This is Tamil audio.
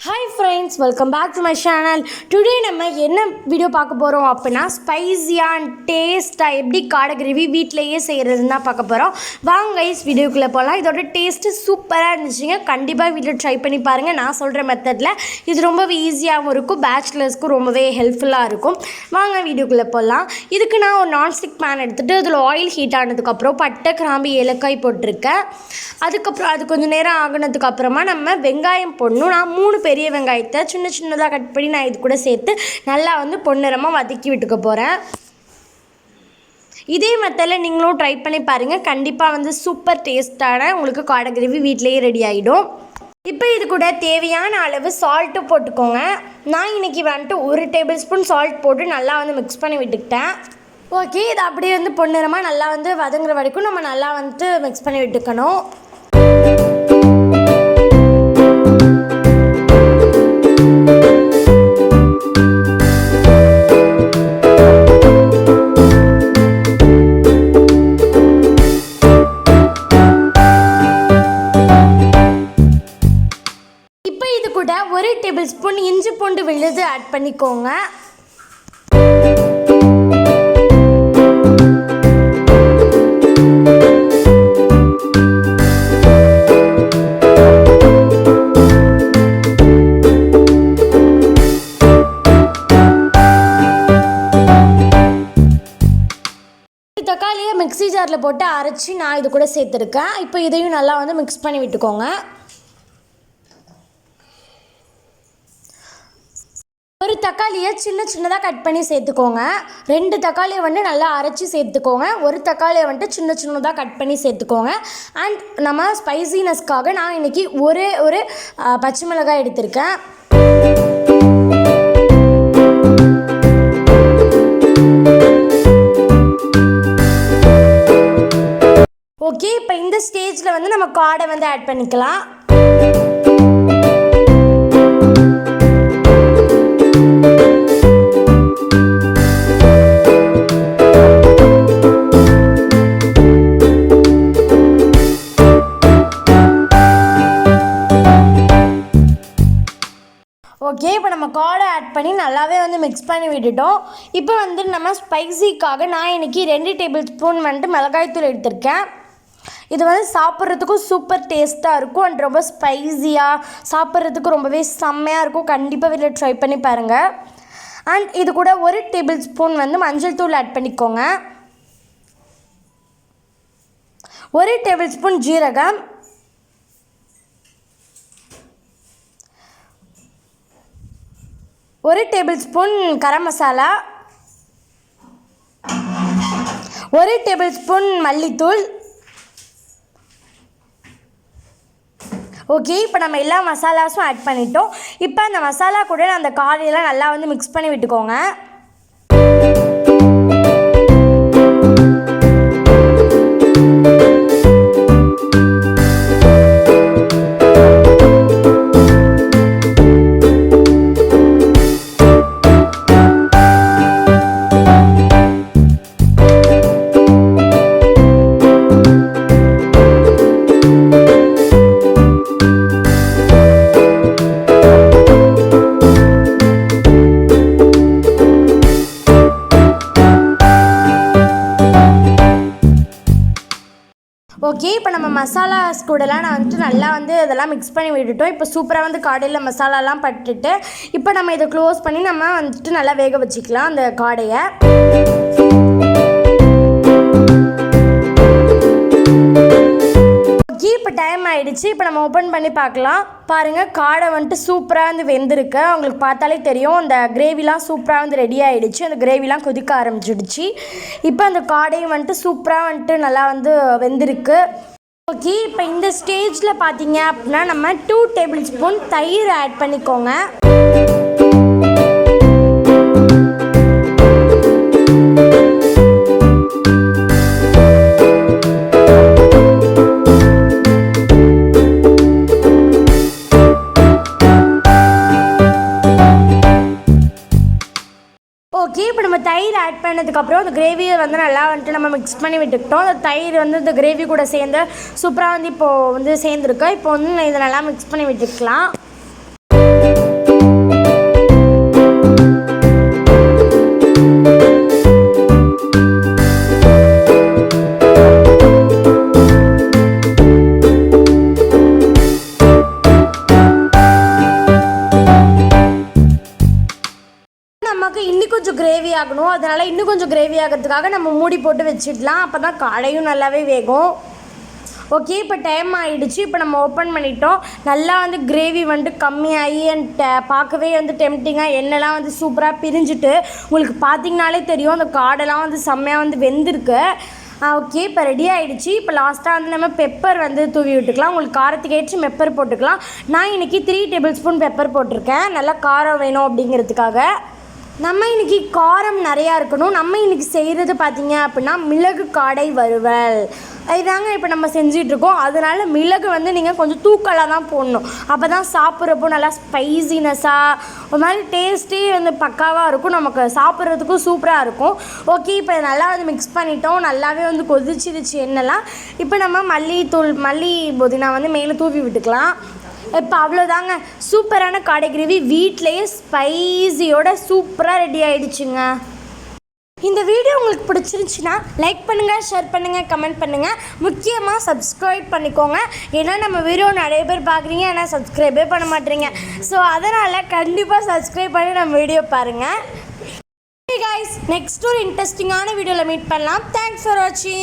Hi friends welcome back to my channel today நம்ம என்ன வீடியோ பார்க்க போகிறோம் அப்படின்னா ஸ்பைஸியாக டேஸ்ட்டாக எப்படி காடை கிரேவி வீட்லேயே செய்கிறதுன்னு தான் பார்க்க போகிறோம் வாங்க கைஸ் வீடியோக்குள்ளே போகலாம் இதோட டேஸ்ட்டு சூப்பராக இருந்துச்சுங்க. கண்டிப்பாக வீட்டில் ட்ரை பண்ணி பாருங்கள் நான் சொல்கிற மெத்தடில் இது ரொம்பவே ஈஸியாகவும் இருக்கும். பேச்சுலர்ஸ்க்கும் ரொம்பவே ஹெல்ப்ஃபுல்லாக இருக்கும். வாங்க வீடியோக்குள்ளே போகலாம் இதுக்கு நான் ஒரு நான்ஸ்டிக் பேன் எடுத்துகிட்டு அதில் ஆயில் ஹீட் ஆனதுக்கப்புறம் பட்டை கிராம்பு ஏலக்காய் போட்டிருக்கேன். அதுக்கப்புறம் அது கொஞ்சம் நேரம் ஆகினதுக்கப்புறமா நம்ம வெங்காயம் போடணும். நான் மூணு பெரிய வெங்காயத்தை சின்ன சின்னதாக கட் பண்ணி நான் இது கூட சேர்த்து நல்லா வந்து பொன்னிறமாக வதக்கி விட்டுக்க போகிறேன் இதே மெத்தடில் நீங்களும் ட்ரை பண்ணி பாருங்கள் கண்டிப்பாக வந்து சூப்பர் டேஸ்ட்டான உங்களுக்கு காடை கிரேவி வீட்டிலேயே ரெடி ஆகிடும் இப்போ இது கூட தேவையான அளவு சால்ட்டு போட்டுக்கோங்க. நான் இன்றைக்கி வந்துட்டு ஒரு டேபிள் ஸ்பூன் சால்ட் போட்டு நல்லா வந்து மிக்ஸ் பண்ணி விட்டுக்கிட்டேன். ஓகே இது அப்படியே வந்து பொன்னிறமாக நல்லா வந்து வதங்குற வரைக்கும் நம்ம நல்லா வந்துட்டு மிக்ஸ் பண்ணி விட்டுக்கணும். கூட ஒரு டேபிள் ஸ்பூன் இஞ்சி பூண்டு விழுது ஆட் பண்ணிக்கோங்க. தக்காளியை மிக்ஸி ஜாரில் போட்டு அரைச்சி நான் இது கூட சேர்த்துருக்கேன். இப்போ இதையும் நல்லா வந்து மிக்ஸ் பண்ணி விட்டுக்கோங்க. தக்காளியை சின்ன சின்னதாக கட் பண்ணி சேர்த்துக்கோங்க. ரெண்டு தக்காளியை வந்து நல்லா அரைச்சி சேர்த்துக்கோங்க. ஒரு தக்காளியை வந்துட்டு சின்ன சின்னதாக கட் பண்ணி சேர்த்துக்கோங்க. அண்ட் நம்ம ஸ்பைசினஸ்க்காக நான் இன்றைக்கி ஒரே ஒரு பச்சை மிளகாய் எடுத்திருக்கேன். ஓகே இப்போ இந்த ஸ்டேஜில் வந்து நம்ம காடை வந்து ஆட் பண்ணிக்கலாம். ஓகே இப்போ நம்ம காடை ஆட் பண்ணி நல்லாவே வந்து மிக்ஸ் பண்ணி விட்டுட்டோம். இப்போ வந்து நம்ம ஸ்பைசிக்காக நான் இன்றைக்கி ரெண்டு டேபிள் ஸ்பூன் வந்துட்டு மிளகாய்த்தூள் எடுத்திருக்கேன். இது வந்து சாப்பிட்றதுக்கும் சூப்பர் டேஸ்ட்டாக இருக்கும் அண்ட் ரொம்ப ஸ்பைஸியாக சாப்பிட்றதுக்கு ரொம்பவே செம்மையாக இருக்கும். கண்டிப்பாக வீட்டில் ட்ரை பண்ணி பாருங்கள் அண்ட் இது கூட ஒரு டேபிள் ஸ்பூன் வந்து மஞ்சள் தூள் ஆட் பண்ணிக்கோங்க. ஒரு டேபிள் ஸ்பூன் ஜீரகம். ஒரு டேபிள் ஸ்பூன் கரம் மசாலா ஒரு டேபிள் ஸ்பூன் மல்லித்தூள். ஓகே இப்போ நம்ம எல்லா மசாலாஸும் ஆட் பண்ணிட்டோம். இப்போ அந்த மசாலா கூட அந்த காரியெல்லாம் நல்லா வந்து மிக்ஸ் பண்ணி விட்டுக்கோங்க. ஓகே இப்போ நம்ம மசாலாஸ் கூடலாம் நான் வந்துட்டு நல்லா வந்து இதெல்லாம் மிக்ஸ் பண்ணி விட்டுட்டோம். இப்போ சூப்பராக வந்து காடையில் மசாலாலாம் பட்டுட்டு இப்போ நம்ம இதை க்ளோஸ் பண்ணி நம்ம வந்துட்டு நல்லா வேக வச்சுக்கலாம் அந்த காடையை. ஆயிடுச்சு இப்போ நம்ம ஓப்பன் பண்ணி பார்க்கலாம். பாருங்கள் காடை வந்துட்டு சூப்பராக வந்து வெந்திருக்கு. அவங்களுக்கு பார்த்தாலே தெரியும் அந்த கிரேவிலாம் சூப்பராக வந்து ரெடி ஆகிடுச்சு அந்த கிரேவிலாம் கொதிக்க ஆரம்பிச்சிடுச்சு. இப்போ அந்த காடையும் வந்துட்டு சூப்பராக வந்துட்டு நல்லா வந்து வெந்திருக்கு. ஓகே இப்போ இந்த ஸ்டேஜில் பார்த்தீங்க அப்படின்னா நம்ம டூ டேபிள் ஸ்பூன் தயிர் ஆட் பண்ணிக்கோங்க. தயிர் ஆட் பண்ணதுக்கப்புறம் அந்த கிரேவியை வந்து நல்லா வந்துட்டு நம்ம மிக்ஸ் பண்ணி விட்டுக்கிட்டோம். அந்த தயிர் வந்து இந்த கிரேவி கூட சேர்ந்து சூப்பராக வந்து இப்போது வந்து சேர்ந்துருக்கு. இப்போ வந்து இதை நல்லா மிக்ஸ் பண்ணி விட்டுக்கலாம். ஆகணும். அதனால் இன்னும் கொஞ்சம் கிரேவி ஆகிறதுக்காக நம்ம மூடி போட்டு வச்சிடலாம். அப்போ தான் காடையும் நல்லாவே வேகும். ஓகே இப்போ டைம் ஆகிடுச்சு இப்போ நம்ம ஓப்பன் பண்ணிட்டோம். நல்லா வந்து கிரேவி வந்துட்டு கம்மியாகி அண்ட் பார்க்கவே வந்து டெம்டிங்காக எண்ணெய்லாம் வந்து சூப்பராக பிரிஞ்சுட்டு உங்களுக்கு பார்த்தீங்கனாலே தெரியும் அந்த காடெல்லாம் வந்து செம்மையாக வந்து வெந்திருக்கு. ஓகே இப்போ ரெடி ஆகிடுச்சு இப்போ லாஸ்ட்டாக வந்து நம்ம பெப்பர் வந்து தூவி விட்டுக்கலாம். உங்களுக்கு காரத்துக்கு ஏற்றி பெப்பர் போட்டுக்கலாம். நான் இன்றைக்கி த்ரீ டேபிள் ஸ்பூன் பெப்பர் போட்டிருக்கேன். நல்லா காரம் வேணும் அப்படிங்கிறதுக்காக. நம்ம இன்றைக்கி காரம் நிறையா இருக்கணும். நம்ம இன்றைக்கி செய்கிறது பார்த்தீங்க அப்படின்னா மிளகு காடை வறுவல். இதாங்க இப்போ நம்ம செஞ்சிட்ருக்கோம் அதனால மிளகு வந்து நீங்கள் கொஞ்சம் தூக்கலாக தான் போடணும். அப்போ தான் சாப்பிட்றப்போ நல்லா ஸ்பைசினஸ்ஸாக ஒரு மாதிரி டேஸ்ட்டே வந்து பக்காவாக இருக்கும். நமக்கு சாப்பிட்றதுக்கும் சூப்பராக இருக்கும். ஓகே இப்போ நல்லா வந்து மிக்ஸ் பண்ணிட்டோம். நல்லாவே வந்து கொதிச்சிருச்சு என்னெல்லாம் இப்போ நம்ம மல்லித்தூள் மல்லி புதினா வந்து மேலே தூவி விட்டுக்கலாம். இப்போ அவ்வளோதாங்க சூப்பரான காடை கிரேவி. வீட்லேயே ஸ்பைசியோட சூப்பராக ரெடி ஆகிடுச்சுங்க இந்த வீடியோ உங்களுக்கு பிடிச்சிருந்துச்சுன்னா லைக் பண்ணுங்கள் ஷேர் பண்ணுங்கள் கமெண்ட் பண்ணுங்கள் முக்கியமாக சப்ஸ்கிரைப் பண்ணிக்கோங்க. ஏன்னா நம்ம வீடியோ நிறைய பேர் பார்க்குறீங்க ஆனால் சப்ஸ்கிரைபே பண்ண மாட்டேறீங்க ஸோ அதனால் கண்டிப்பாக சப்ஸ்கிரைப் பண்ணி நம்ம வீடியோ பாருங்கள் காய்ஸ் நெக்ஸ்ட் ஒரு இன்ட்ரெஸ்டிங்கான வீடியோவில் மீட் பண்ணலாம். தேங்க்ஸ் ஃபார் வாட்சிங்